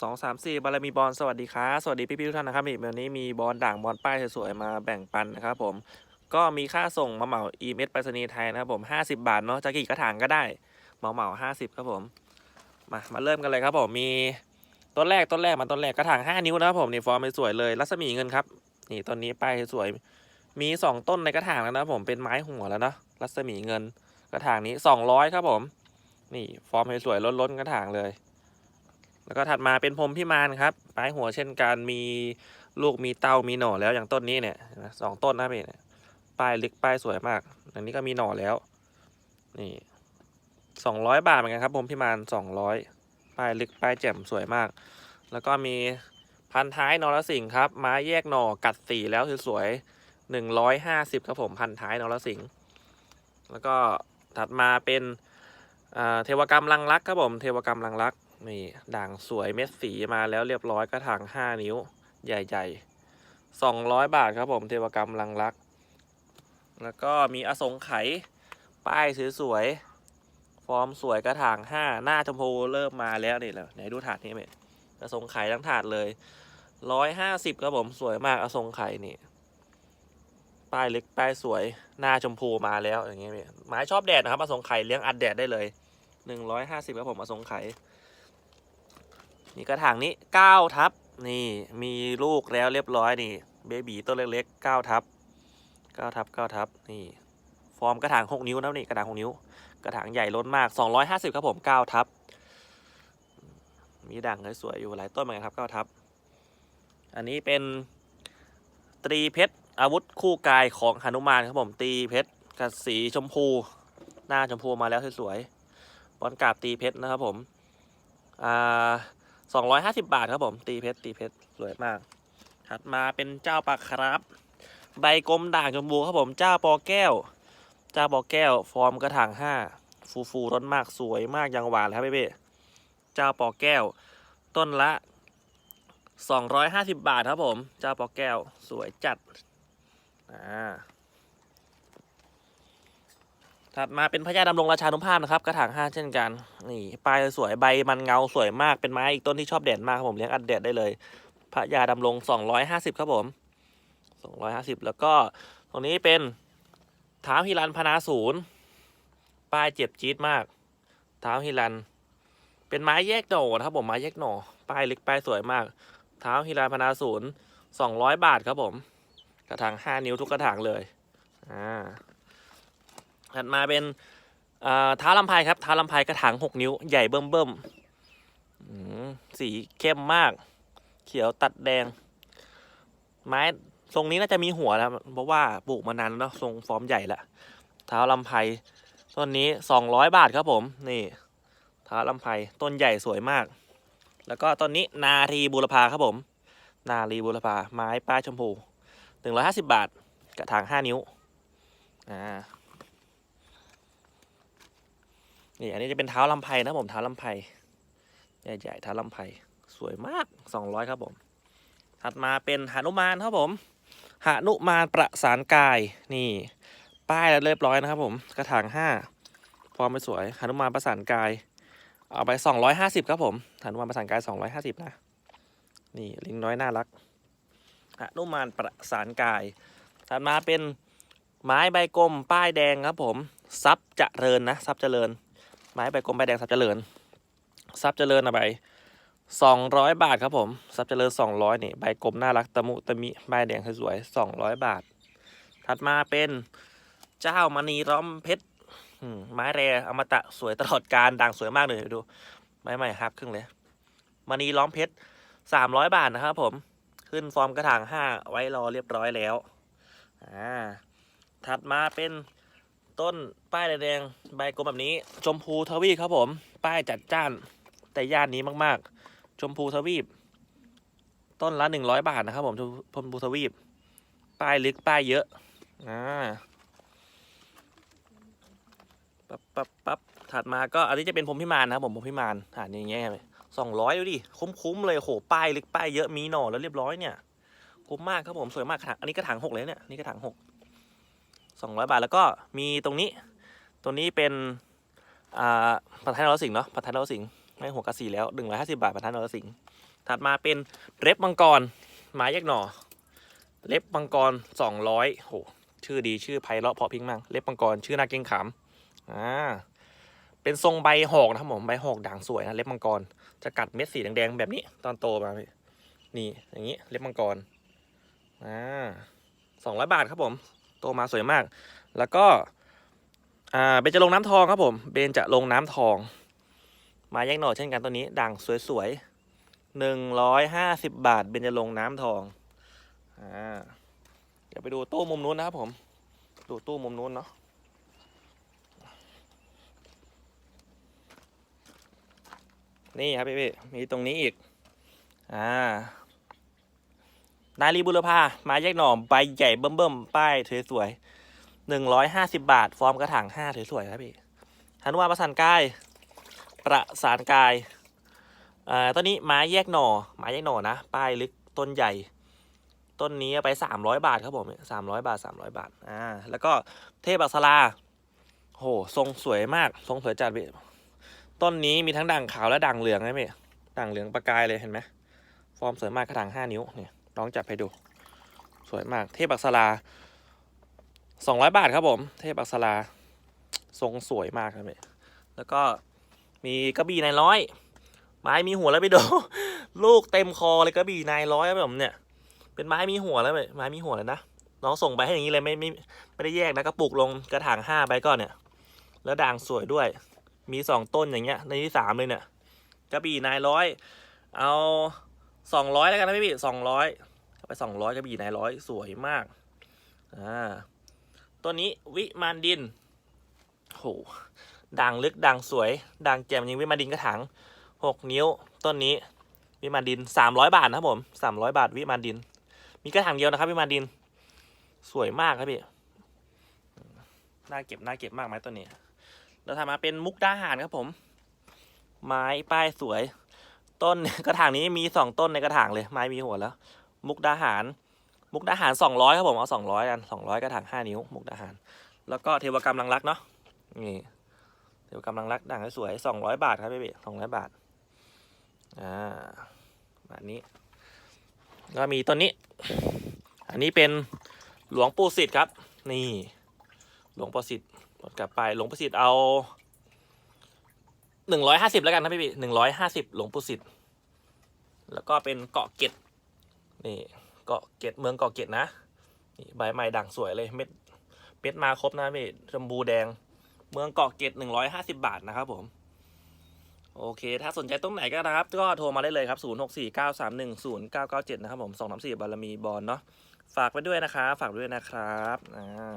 สองสามสี่บารมีบอลสวัสดีครับสวัสดีพี่ๆทุกท่านนะครับนี่วันนี้มีบอลด่างบอลป้ายสวยๆมาแบ่งปันนะครับผมก็มีค่าส่งมาเหมา e m s ไปรษณีย์ไทยนะครับผม50บาทเนาะจะกี่กระถางก็ได้เหมาเหมาห้าสิบครับผมมามาเริ่มกันเลยครับผมมีต้นแรกต้นแรกมาต้นแรกกระถาง5นิ้วนะครับผมนี่ฟอร์มสวยเลย รัศมีเงินครับนี่ต้นนี้ป้ายสวยมีสองต้นในกระถางแล้วนะครับผมเป็นไม้หัวแล้วเนาะรัศมีเงินกระถางนี้200ครับผม นี่ฟอร์มสวยๆล้นๆกระถางเลย แล้วก็ถัดมาเป็นพรมพิมานครับปลายหัวเช่นกันมีลูกมีเต้ามีหน่อแล้วอย่างต้นนี้เนี่ยสองต้นนะพี่ป้ายลึกป้ายสวยมาก อันนี้ก็มีหน่อแล้ว นี่สองร้อยบาทเหมือนกันครับพรมพิมานสองร้อยป้ายลึกป้ายแจ่มสวยมาก แล้วก็มีพันท้ายนอรสิงครับไม้แยกหน่อกัดสีแล้วสวยๆหนึ่งร้อยห้าสิบครับผมพันท้ายนอรสิงแล้วก็ถัดมาเป็นเทวกรรมลังรักครับผมเทวกรรมลังรัก นี่ด่างสวยเม็ดสีมาแล้วเรียบร้อยกระถางห้านิ้ว ใหญ่ๆสองร้อยบาทครับผมเทวกรรมลังรัก แล้วก็มีอสงไขยป้ายสวยๆฟอร์มสวยกระถางห้าหน้าชมพูเริ่มมาแล้วนี่แหละไหนดูถาดนี้ไหมอสงไขยทั้งถาดเลยร้อยห้าสิบครับผมสวยมากอสงไขยนี่ป้ายเล็กป้ายสวยหน้าชมพูมาแล้วอย่างเงี้ยไม้ชอบแดดนะครับอสงไขยเลี้ยงอัดแดดได้เลยหนึ่งร้อยห้าสิบครับผมอสงไขย นี่กระถางนี้เก้าทับนี่มีลูกแล้วเรียบร้อยนี่เบบีตัวเล็กๆเก้าทับเก้าทับเก้าทับนี่ฟอร์มกระถางหกนิ้วนะนี่กระถางหกนิ้ว กระถางใหญ่ล้นมากสองร้อยห้าสิบครับผมเก้าทับมีด่างสวยๆอยู่หลายต้นเหมือนกันครับเก้าทับอันนี้เป็นตรีเพชรอาวุธคู่กายของหนุมานครับผมตีเพชรกับสีชมพู หน้าชมพูมาแล้วสวยๆบอลกาบตีเพชรนะครับผมอ่า สองร้อยห้าสิบาทครับผม ตีเพชรตีเพชรสวยมาก ถัดมาเป็นเจ้าปลาครับ ใบกลมด่างชมพูครับผม เจ้าปอแก้ว เจ้าปอแก้ว ฟอร์มกระถางห้าฟูฟูร้อนมากสวยมากยังหวานเลยครับเบ้ๆเจ้าปอแก้ว ต้นละสองร้อยห้าสิบบาทครับผม เจ้าปอแก้วสวยจัดอ่า ถัดมาเป็นพญาดำรงราชานุภาพนะครับ กระถางห้าเช่นกัน นี่ปลายสวยใบมันเงาสวยมากเป็นไม้อีกต้นที่ชอบแดดมากครับผมเลี้ยงอัดแดดได้เลยพญาดำรงสองร้อยห้าสิบครับผมสองร้อยห้าสิบแล้วก็ตรงนี้เป็นเท้าฮิรันพนาศูนย์ป้ายเจ็บจี๊ดมากเท้าฮิรัน เป็นไม้แยกหน่อครับผมไม้แยกหน่อป้ายเล็กป้ายสวยมากเท้าฮิรันพนาศูนย์สองร้อยบาทครับผม กระถางห้านิ้วทุกกระถางเลยอ่า ถัดมาเป็นเท้าลำไพครับเท้าลำไพกระถางหกนิ้วใหญ่เบิ่มเบิ่มสีเข้มมาก เขียวตัดแดง ไม้ทรงนี้น่าจะมีหัวแล้ว เพราะว่าปลูกมานานแล้วทรงฟอร์มใหญ่ละเท้าลำไพต้นนี้สองร้อยบาทครับผม นี่เท้าลำไพต้นใหญ่สวยมาก แล้วก็ต้นนี้นารีบูรพาครับผม นารีบูรพาไม้ป้ายชมพูหนึ่งร้อยห้าสิบาทกระถางห้านิ้วอ่า นี่อันนี้จะเป็นเท้าลำไพนะผมเท้าลำไพใหญ่ๆเท้าลำไพสวยมากสองร้อยครับผม ถัดมาเป็นหนุมานครับผมหนุมานประสานกายนี่ ป้ายแล้วเรียบร้อยนะครับ ผมกระถางห้าฟอร์มไม่สวยหนุมานประสานกาย เอาไปสองร้อยห้าสิบครับผมหนุมานประสานกายสองร้อยห้าสิบนะนี่ลิงน้อยน่ารักหนุมานประสานกาย ถัดมาเป็นไม้ใบกลมป้ายแดงครับผมซับเจริญนะซับเจริญ ไม้ใบกลมใบแดงซับเจริญซับเจริญอะใบสองร้อยบาทครับผมซับเจริญสองร้อยนี่ใบกลมน่ารักตะมุตะมิใบแดงสวยสองร้อยบาท ถัดมาเป็นเจ้ามณีร้อมเพชรอืมไม้แรอมตะสวยตลอดการด่างสวยมากเลยดูไม้ใหม่ฮับครึ่งเลยมณีล้อมเพชรสามร้อยบาทนะครับผมขึ้นฟอร์มกระถางห้าไว้รอเรียบร้อยแล้วอ่าถัดมาเป็น ต้นป้ายแดงๆใบกลมแบบนี้ ชมพูทวีปครับผม ป้ายจัดจ้าน แต่ย่านนี้มากๆ ชมพูทวีป ต้นละหนึ่งร้อยบาทนะครับผมชมชมพูทวีป ป้ายลึกป้ายเยอะอ่าปั๊บปั๊บปั๊บถัดมาก็อันนี้จะเป็นพรมพิมานนะครับผมพรมพิมานอ่านอย่างเงี้ยสองร้อยดูดิคุ้มๆเลยโหป้ายลึกป้ายเยอะมีหน่อแล้วเรียบร้อยเนี่ยคุ้มมากครับผมสวยมากกระถางอันนี้กระถางหกเลยเนี่ยนี่กระถางหก สองร้อยบาท แล้วก็มีตรงนี้ตรงนี้เป็นอ่าผัดไทยนรสิงห์เนาะผัดไทยนรสิงห์ไม่หัวกระสีแล้วหนึ่งร้อยห้าสิบาทประธานนรสิงห์ถัดมาเป็นเล็บมังกรไม้แยกหน่อ เล็บมังกรสองร้อยโหชื่อดีชื่อไพเราะเพราะพิงมากเล็บมังกรชื่อนาเก่งขามอ่าเป็นทรงใบหอกนะครับผมใบหอกด่างสวยนะเล็บมังกร จะกัดเม็ดสีแดงๆแบบนี้ ตอนโตมาพี่นี่อย่างนี้เล็บมังกรอ่าสองร้อยบาทครับผม โตมาสวยมาก แล้วก็อ่าเบญจรงน้ำทองครับผมเบญจรงน้ำทอง มาแยกหน่อเช่นกันตัวนี้ด่างสวยๆหนึ่งร้อยห้าสิบบาทเบญจรงน้ำทองอ่าเดี๋ยวไปดูตู้มุมนู้นนะครับผม ดูตู้มุมนู้นเนาะนี่ครับพี่พี่มีตรงนี้อีก อ่า นาลีบุรพามาแยกหน่อใบใหญ่เบิ่มๆป้ายสวยๆหนึ่งร้อยห้าสิบบาท ฟอร์มกระถางห้าสวยๆครับพี่ฮานุมานประสานกาย ประสานกายอ่าต้นนี้ไม้แยกหน่อไม้แยกหน่อนะ ป้ายลึกต้นใหญ่ ต้นนี้ไปสามร้อยบาทครับผมสามร้อยบาทสามร้อยบาทอ่าแล้วก็เทพอักษราโหทรงสวยมากทรงสวยจัดพี่ต้นนี้มีทั้งด่างขาวและด่างเหลืองนะพี่ด่างเหลืองประกายเลยเห็นไหมฟอร์มสวยมากกระถางห้านิ้วเนี่ย น้องจับให้ดู สวยมาก เทพอักษราสองร้อยบาทครับผม เทพอักษราทรงสวยมากครับพี่แล้วก็มีกระบี่นายร้อย ไม้มีหัวแล้วไปดู ลูกเต็มคอเลยกระบี่นายร้อยแบบเนี่ย เป็นไม้มีหัวแล้วเว้ยไม้มีหัวแล้วนะน้องส่งไปให้อย่างนี้เลยไม่ไม่ไม่ได้แยกนะกระปุกลงกระถางห้าไปก่อนเนี่ย แล้วด่างสวยด้วย มีสองต้นอย่างเงี้ย ในที่สามเลยเนี่ยกระบี่นายร้อย เอาสองร้อยแล้วกันนะพี่พี่สองร้อย ไปสองร้อยกระบี่นายร้อยสวยมาก อ่าต้นนี้วิมานดินโหด่างลึกด่างสวยด่างแจ่มยิงวิมานดินกระถางหกนิ้ว ต้นนี้ วิมานดินสามร้อยบาทนะครับผมสามร้อยบาทวิมานดิน มีกระถางเดียวนะครับ วิมานดิน สวยมากครับพี่น่าเก็บน่าเก็บมากไหมต้นนี้ เราทำมาเป็นมุกดาหารครับผม ไม้ป้ายสวย ต้นกระถางนี้มีสองต้นในกระถางเลย ไม้มีหัวแล้ว มุกดาหาร มุกดาหารสองร้อยครับผมเอาสองร้อยกันสองร้อยกระถางห้านิ้ว มุกดาหาร แล้วก็เทวกรรมลังรักเนาะนี่เดี๋ยวกำลังรักด่างสวยสองร้อยบาทครับพี่เบสองร้อยบาทอ่าแบบนี้ก็มีต้นนี้ อันนี้เป็นหลวงปู่สิทธิ์ครับ นี่ หลวงปู่สิทธิ์กลับไปหลวงปู่สิทธิ์เอาหนึ่งร้อยห้าสิบแล้วกันนะพี่พี่หนึ่งร้อยห้าสิบหลวงปู่สิทธิ์แล้วก็เป็นเกาะเก็ด นี่เกาะเกตเมืองเกาะเกตนะนี่ใบใหม่ด่างสวยเลยเม็ดเม็ดมาครบนะพี่ชมพูแดง เมืองเกาะเกตหนึ่งร้อยห้าสิบาทนะครับผมโอเค ถ้าสนใจตรงไหนก็นะครับ ก็โทรมาได้เลยครับศูนย์หกสี่เก้าสามหนึ่งศูนย์เก้าเก้าเจ็ดนะครับผมสองสามสี่บารมีบอลเนาะ ฝากไว้ด้วยนะครับ ฝากไว้ด้วยนะครับ อ่า